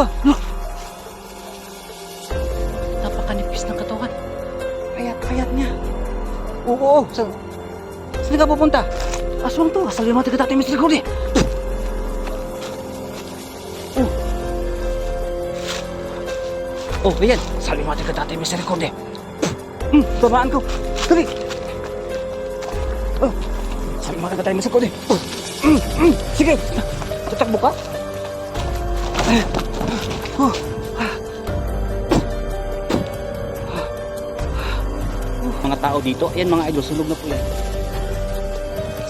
ka? La! Napakanipis ng katawan. Payat-payat niya. Oo, oo. Sa, saan ka pupunta? Aswang to. Asal yung mga taga-tatay Mr. Cody. Oh. Oh, ayan. Yung mga taga-tatay Mr. Cody. Hmm, tamaan ko. Dali. Oh, yung mga taga-tatay Mr. Cody. Oh. Mm, mm. Sige. Tatakbo ka? Eh. Oh. mga tao dito. Ayan mga idol, sunog na po yan.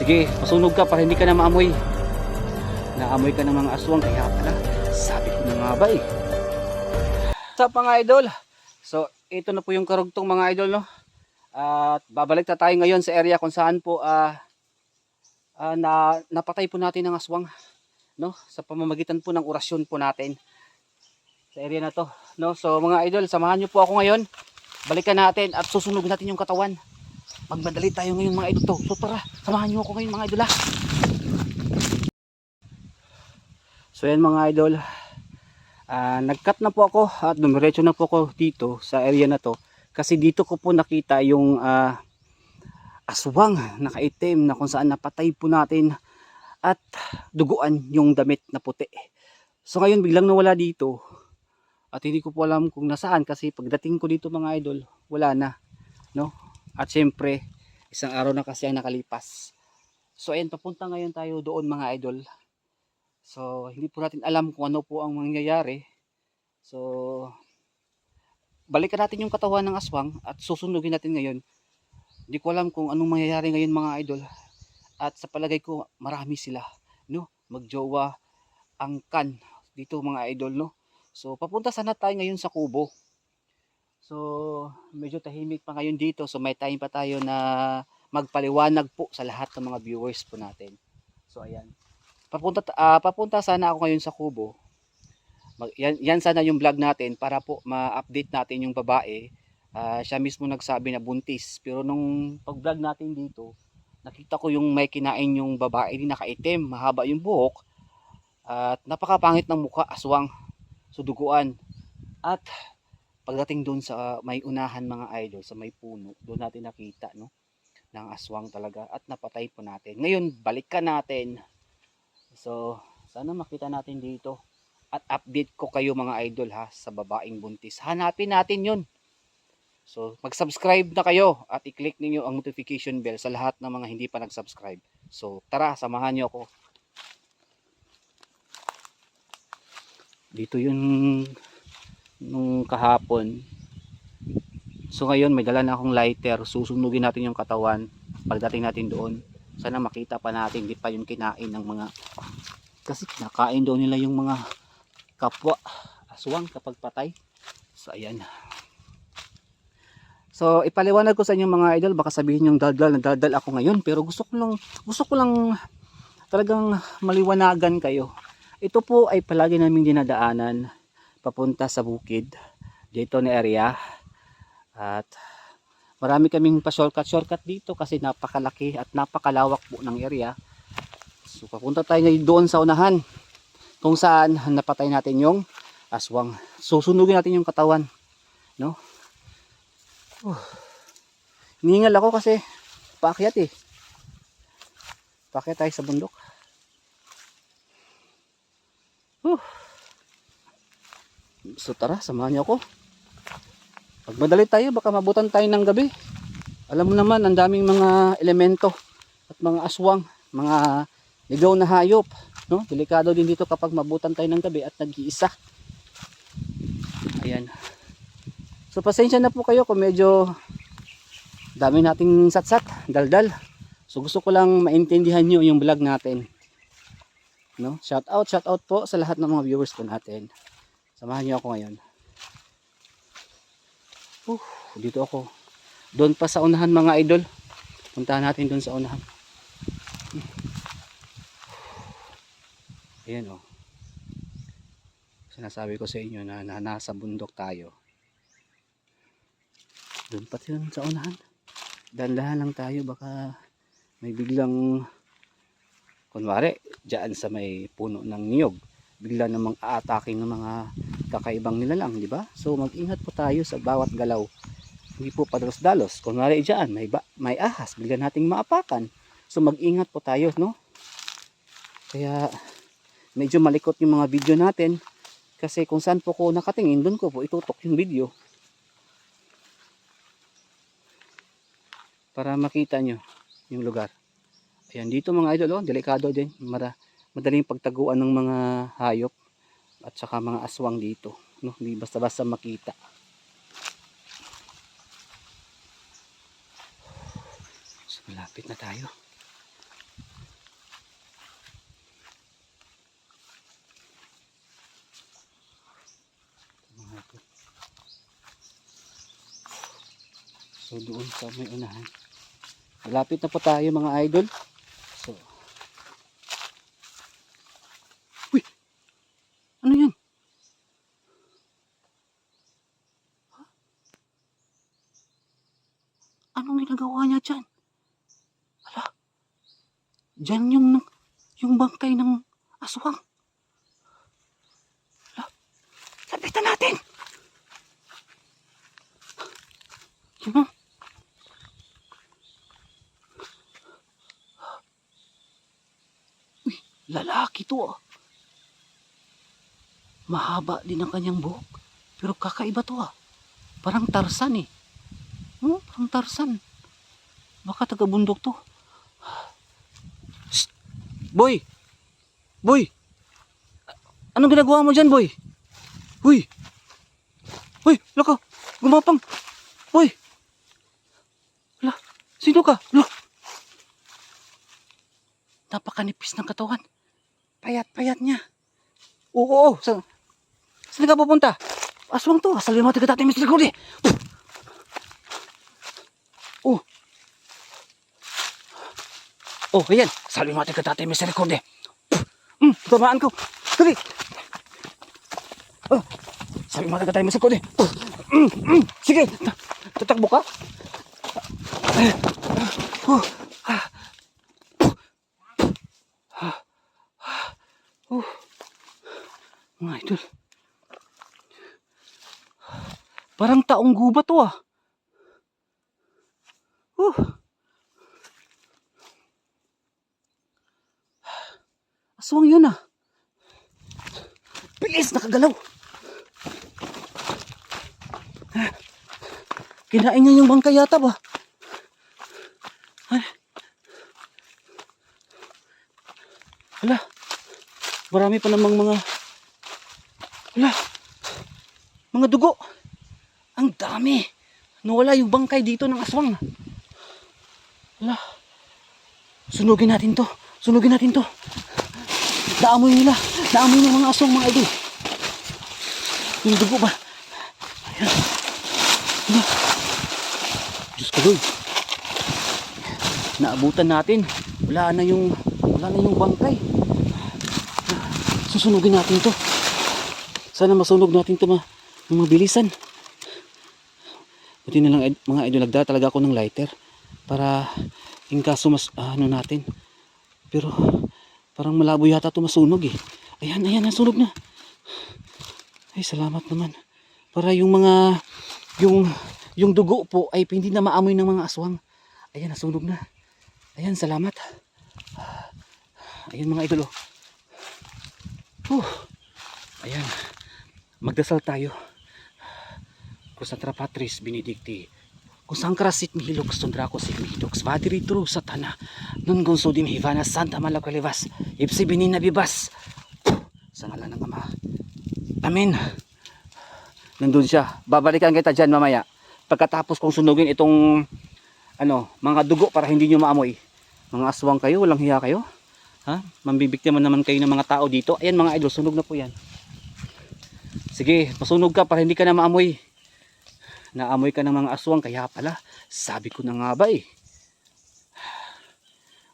Sige, pasunog ka para hindi ka na maamoy. Naamoy ka ng mga aswang, kaya pala, sabi ko na nga ba eh. What's up mga idol? So, ito na po yung karugtong mga idol, no? At babalik na tayo ngayon sa area kung saan po ah ah, na, napatay po natin ang aswang, no? Sa pamamagitan po ng orasyon po natin sa area na to, no? So mga idol, samahan niyo po ako ngayon balikan natin at susunugin natin yung katawan. Magmadali tayo ngayon mga idol to. So tara, samahan niyo ako ngayon mga idol ha. So yan mga idol. Ah, nag-cut na po ako at dumiretso na po ako dito sa area na to. Kasi dito ko po nakita yung ah, aswang nakaitim na kung saan napatay po natin at duguan yung damit na puti. So ngayon biglang nawala dito at hindi ko po alam kung nasaan kasi pagdating ko dito mga idol wala na no? At syempre isang araw na kasi ang nakalipas. So ayun papunta ngayon tayo doon mga idol. So hindi po natin alam kung ano po ang mangyayari. So balikan natin yung katawan ng aswang at susunugin natin ngayon. Hindi ko alam kung anong mangyayari ngayon mga idol. At sa palagay ko marami sila no? Magjowa ang kan dito mga idol no So, papunta sana tayo ngayon sa Kubo. So, medyo tahimik pa ngayon dito. So, may time pa tayo na magpaliwanag po sa lahat ng mga viewers po natin. So, ayan. Papunta, ah, papunta sana ako ngayon sa Kubo. Mag, yan, yan sana yung vlog natin para po ma-update natin yung babae. Ah, siya mismo nagsabi na buntis. Pero nung pag-vlog natin dito, nakita ko yung may kinain yung babae, di nakaitim, mahaba yung buhok. At napakapangit ng mukha, aswang suduguan. At pagdating doon sa may unahan mga idol sa may puno doon natin nakita no ng aswang talaga at napatay po natin. Ngayon balikan natin. So sana makita natin dito at update ko kayo mga idol ha sa babaeng buntis. Hanapin natin yun. So mag subscribe na kayo at i-click ninyo ang notification bell sa lahat ng mga hindi pa nag subscribe so tara samahan nyo ako dito yung nung kahapon. So ngayon may dala na akong lighter. Susunugin natin yung katawan pagdating natin doon. Sana makita pa natin di pa yung kinain ng mga kasi kinakain doon nila yung mga kapwa. Aswang kapag patay. So ayan. So ipaliwanag ko sa inyo mga idol baka sabihin yung daldal na daldal ako ngayon pero gusto ko lang gusto ko lang talagang maliwanagan kayo ito po ay palagi naming dinadaanan papunta sa bukid. Dito na area at marami kaming pa shortcut shortcut dito kasi napakalaki at napakalawak po ng area. So papunta tayo ngayon doon sa unahan kung saan napatay natin yung aswang. Susunugin natin yung katawan no? Uh, hiningal ako kasi paakyat eh. Paakyat tayo sa bundok Huh. So tara, samahan niyo ako. Pag tayo, baka mabutan tayo ng gabi. Alam mo naman, ang daming mga elemento at mga aswang, mga ligaw na hayop. No? Delikado din dito kapag mabutan tayo ng gabi at nag-iisa. Ayan. So pasensya na po kayo kung medyo dami nating satsat, daldal. So gusto ko lang maintindihan nyo yung vlog natin. No? Shout out, shout out po sa lahat ng mga viewers po natin. Samahan niyo ako ngayon. Uh, dito ako. Doon pa sa unahan mga idol. Puntahan natin doon sa unahan. Ayan oh. Sinasabi ko sa inyo na, na nasa bundok tayo. Doon pa yun sa unahan. Dandahan lang tayo baka may biglang kunwari, dyan sa may puno ng niyog, bigla namang aatake ng mga kakaibang nilalang, di ba? So mag-ingat po tayo sa bawat galaw. Hindi po padalos-dalos. Kunwari dyan, may, ba, may ahas, bigla nating maapakan. So mag-ingat po tayo, no? Kaya medyo malikot yung mga video natin kasi kung saan po ko nakatingin, doon ko po itutok yung video. Para makita nyo yung lugar. Ayan, dito mga idol, oh, delikado din. Mara, madaling pagtaguan ng mga hayop at saka mga aswang dito. No? Hindi basta-basta makita. So, malapit na tayo. So doon sa may unahan. Malapit na po tayo mga idol. So. Uy! Ano yan? Ha? Anong ginagawa niya dyan? Hala? Dyan yung, yung bangkay ng aswang. Lapitan natin! Yun. Uy, lalaki to ah. Mahaba din ang kanyang buhok. Pero kakaiba to ah. Parang tarsan eh. Oh, parang tarsan. Baka taga bundok to. Boy! Boy! Anong ginagawa mo dyan, boy? Uy! Uy, laka! Gumapang! Uy! Hala, sino ka? Hala! Napakanipis ng katawan. Payat-payat niya. Oo, oo. Sa, saan ka pupunta? Aswang to. Asal mo tiga tatay Mr. Gordy. Oh. Oh, ayan. Tiga tatay Mr. Gordy. Hmm, tamaan ko. Dali. Oh. Sabi mo tiga tatay Mr. Gordy. Mm, mm. Sige. Ta- Tatakbo ka? Oh. Ah. Oh. Mga idol. Parang taong guba to ah. Oh. Aswang yun ah. Bilis nakagalaw. Kinain niya yung bangkay yata ba? Hala. Marami pa namang mga Hala. Mga dugo. Ang dami. Nawala yung bangkay dito ng aswang. Hala. Sunugin natin to. Sunugin natin to. Daamoy nila. Daamoy ng mga aswang mga idol. Yung dugo ba? Ayan. Hala. Diyos ko Lord. Naabutan natin. Wala na yung wala na yung bangkay. Susunugin natin to. Sana masunog natin to ma ng mabilisan. Buti na lang mga idol nagdala talaga ako ng lighter para in kaso mas ah, ano natin. Pero parang malabo yata to masunog eh. Ayan, ayan, nasunog na. Ay, salamat naman. Para yung mga yung yung dugo po ay hindi na maamoy ng mga aswang. Ayan, nasunog na. Ayan, salamat. Ayan mga idol oh. Huh. Ayan. Magdasal tayo. Kusatra Patris Benedicti. Kusang krasit mihilok stundra ko sit mihidok. Svadiri tru satana. Nun gonso dim hivana santa malakalivas. Ipsi binin na bibas. Sa ngalan ng Ama. Amen. Nandun siya. Babalikan kita dyan mamaya. Pagkatapos kong sunugin itong ano, mga dugo para hindi nyo maamoy. Mga aswang kayo, walang hiya kayo. Ha? Mambibiktima naman kayo ng mga tao dito. Ayan mga idol, sunog na po yan. Sige, pasunog ka para hindi ka na maamoy. Naamoy ka ng mga aswang, kaya pala, sabi ko na nga ba eh.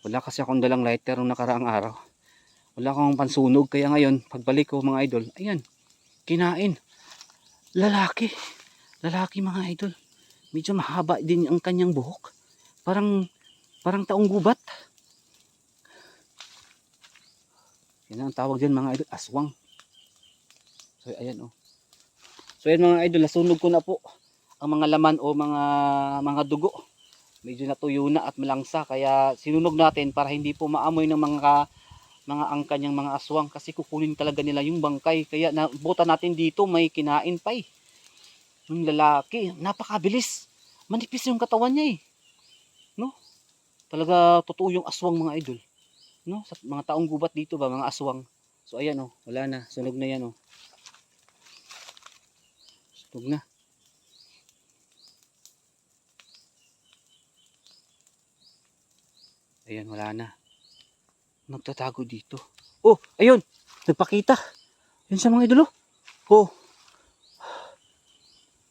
Wala kasi akong dalang lighter nung nakaraang araw. Wala akong pansunog, kaya ngayon, pagbalik ko mga idol, ayan, kinain. Lalaki. Lalaki mga idol. Medyo mahaba din ang kanyang buhok. Parang, parang taong gubat. Yan ang tawag dyan mga idol, aswang. So ayan oh. So ayan mga idol, nasunog ko na po ang mga laman o mga mga dugo. Medyo natuyo na at malangsa kaya sinunog natin para hindi po maamoy ng mga mga angkan niyang mga aswang kasi kukunin talaga nila yung bangkay. Kaya nabuta natin dito may kinain pa eh. Yung lalaki, napakabilis. Manipis yung katawan niya eh. No? Talaga totoo yung aswang mga idol. No? Sa mga taong gubat dito ba, mga aswang. So ayan oh, wala na, sunog na yan oh. Sunog na. Ayan, wala na. Nagtatago dito. Oh, ayun! Nagpakita. Yun siya mga idolo. Oh.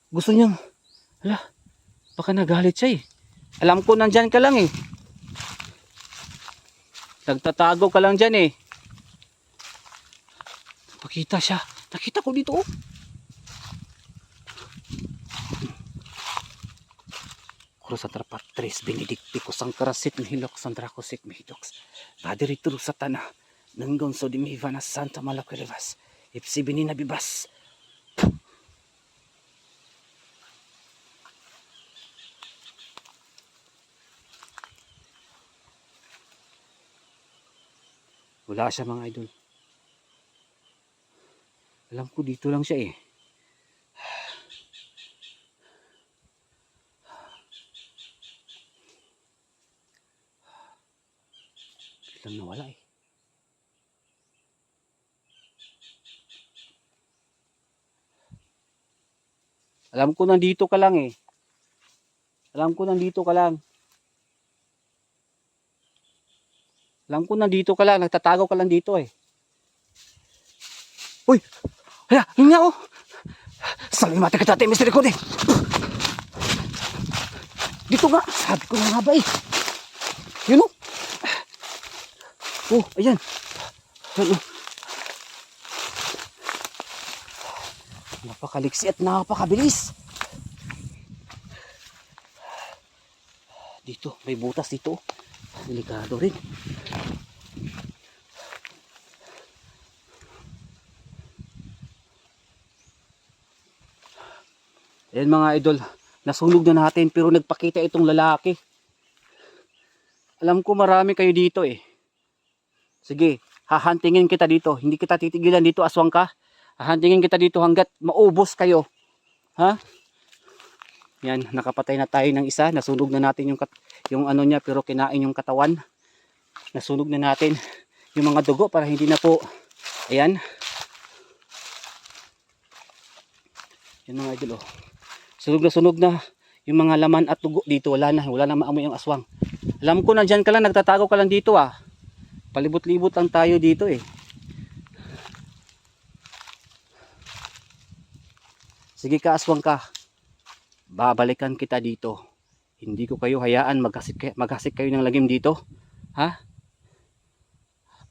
Gusto niyang, hala, baka nagalit siya eh. Alam ko nandyan ka lang eh. Nagtatago ka lang dyan eh. Pakita siya. Nakita ko dito oh. Kurusatra patris benedicticus sanctarasit nihilok sandracosit mihidox. Padiritur satana. Nanggonso di mihivana santa malakwelevas. Ipsi binina bibas. Wala siya mga idol. Alam ko dito lang siya eh. Biglang nawala eh. Alam ko nandito ka lang eh. Alam ko nandito ka lang. Alam ko nandito ka lang. Nagtatago ka lang dito eh. Uy! Hala! Yun nga oh! Salimata ka tate, Mr. Cody! Dito nga! Sabi ko na nga ba eh! Yun oh! Oh, ayan! Ayan oh! Napakaliksi at napakabilis! Dito, may butas dito. Delikado rin. Ayan mga idol, nasunog na natin pero nagpakita itong lalaki. Alam ko marami kayo dito eh. Sige, hahantingin kita dito. Hindi kita titigilan dito, aswang ka. Hahantingin kita dito hanggat maubos kayo. Ha? Yan, nakapatay na tayo ng isa. Nasunog na natin yung, yung ano niya pero kinain yung katawan. Nasunog na natin yung mga dugo para hindi na po. Ayan. Yan mga idol oh. Sunog na sunog na yung mga laman at dugo dito. Wala na. Wala na maamoy yung aswang. Alam ko nandyan ka lang. Nagtatago ka lang dito ah. Palibot-libot lang tayo dito eh. Sige ka aswang ka. Babalikan kita dito. Hindi ko kayo hayaan maghasik, kay- maghasik kayo ng lagim dito. Ha?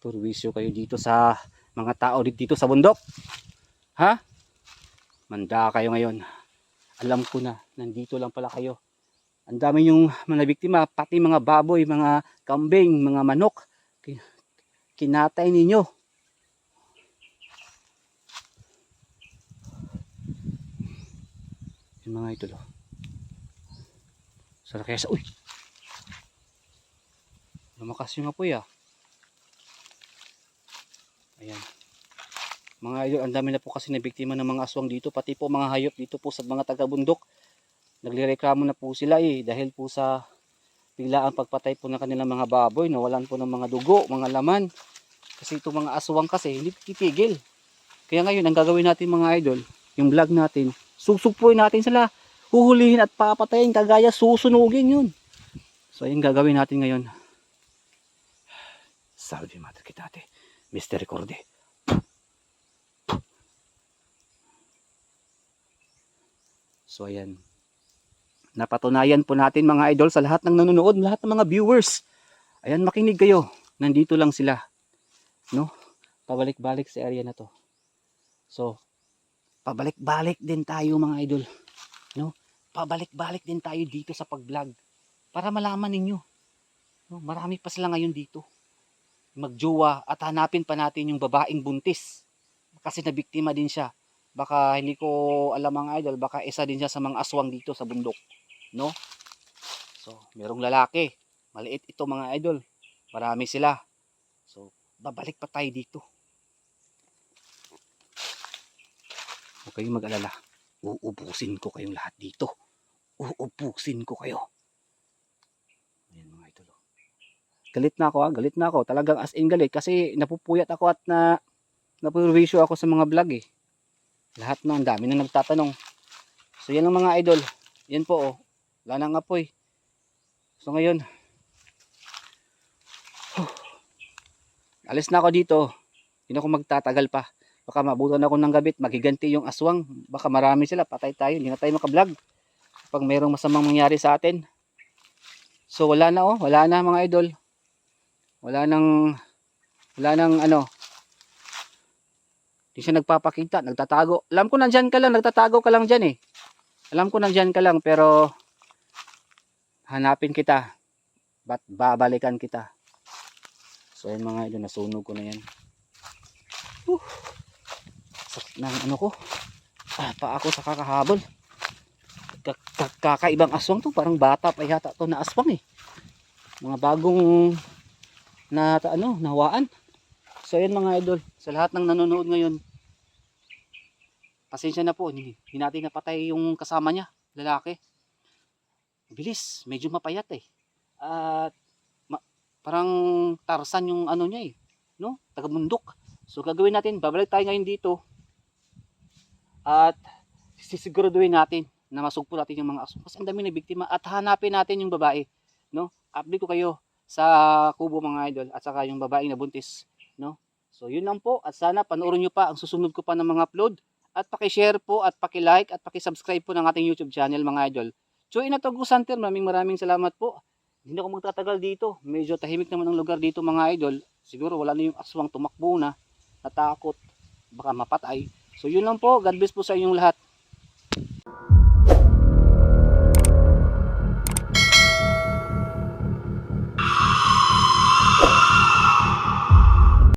Turwisyo kayo dito sa mga tao dito sa bundok. Ha? Manda kayo ngayon. Alam ko na, nandito lang pala kayo. Ang dami yung mga biktima, pati mga baboy, mga kambing, mga manok. Ki- Kinatay ninyo. Yung mga idol. oh. Sarap kaya sa... Uy! Lumakas yung apoy ah. Ayan. Mga idol, ang dami na po kasi na biktima ng mga aswang dito. Pati po mga hayop dito po sa mga taga-bundok. Naglireklamo na po sila eh. Dahil po sa biglaan pagpatay po ng kanilang mga baboy. Nawalan po ng mga dugo, mga laman. Kasi itong mga aswang kasi hindi titigil. Kaya ngayon, ang gagawin natin mga idol, yung vlog natin, susugpuin natin sila. Huhulihin at papatayin kagaya susunugin yun. So ayun gagawin natin ngayon. Salve Madre Kitate. Mr. Recorde. So ayan. Napatunayan po natin mga idol sa lahat ng nanonood, lahat ng mga viewers. Ayan makinig kayo. Nandito lang sila. No? Pabalik-balik sa area na to. So, pabalik-balik din tayo mga idol. No? Pabalik-balik din tayo dito sa pag-vlog para malaman ninyo. No? Marami pa sila ngayon dito. magjowa at hanapin pa natin yung babaeng buntis. Kasi nabiktima din siya. Baka hindi ko alam mga idol, baka isa din siya sa mga aswang dito sa bundok. No? So, merong lalaki. Maliit ito mga idol. Marami sila. So, babalik pa tayo dito. Huwag kayong mag-alala. Uubusin ko kayong lahat dito. Uubusin ko kayo. Ayan mga idol. oh. Galit na ako ha, galit na ako. Talagang as in galit kasi napupuyat ako at na napurwisyo ako sa mga vlog eh. Lahat no, ang dami na nagtatanong. So yan ang mga idol. Yan po oh. Wala nang apoy. So ngayon, alis na ako dito. Hindi ako magtatagal pa. Baka mabutan ako ng gabit, magiganti yung aswang. Baka marami sila, patay tayo. Hindi na tayo makablog. Pag mayroong masamang mangyari sa atin. So wala na oh, wala na mga idol. Wala nang wala nang ano. Hindi siya nagpapakita, nagtatago. Alam ko nandyan ka lang, nagtatago ka lang dyan eh. Alam ko nandyan ka lang pero hanapin kita. Bat babalikan kita. So yan mga idol, nasunog ko na yan. Whew. Sakit ng ano ko. Ah, pa ako sa kakahabol. Kak- kak- Kakaibang aswang to, parang bata pa yata to na aswang eh. Mga bagong na ano, nahawaan. So yan mga idol, sa lahat ng nanonood ngayon, pasensya na po, hindi, hindi natin napatay yung kasama niya, lalaki. Bilis, medyo mapayat eh. At ma- parang tarsan yung ano niya eh, no? Taga-bundok. So gagawin natin, babalik tayo ngayon dito. At sisiguraduhin natin na masugpo natin yung mga aso. Kasi ang dami na biktima at hanapin natin yung babae, no? Update ko kayo sa kubo mga idol at saka yung babaeng nabuntis, no? So yun lang po at sana panoorin nyo pa ang susunod ko pa ng mga upload at paki-share po at paki-like at paki-subscribe po ng ating YouTube channel mga idol. So Inatago Center, maraming maraming salamat po. Hindi ako magtatagal dito. Medyo tahimik naman ang lugar dito mga idol. Siguro wala na yung aswang tumakbo na, natakot, baka mapatay. So yun lang po. God bless po sa inyong lahat.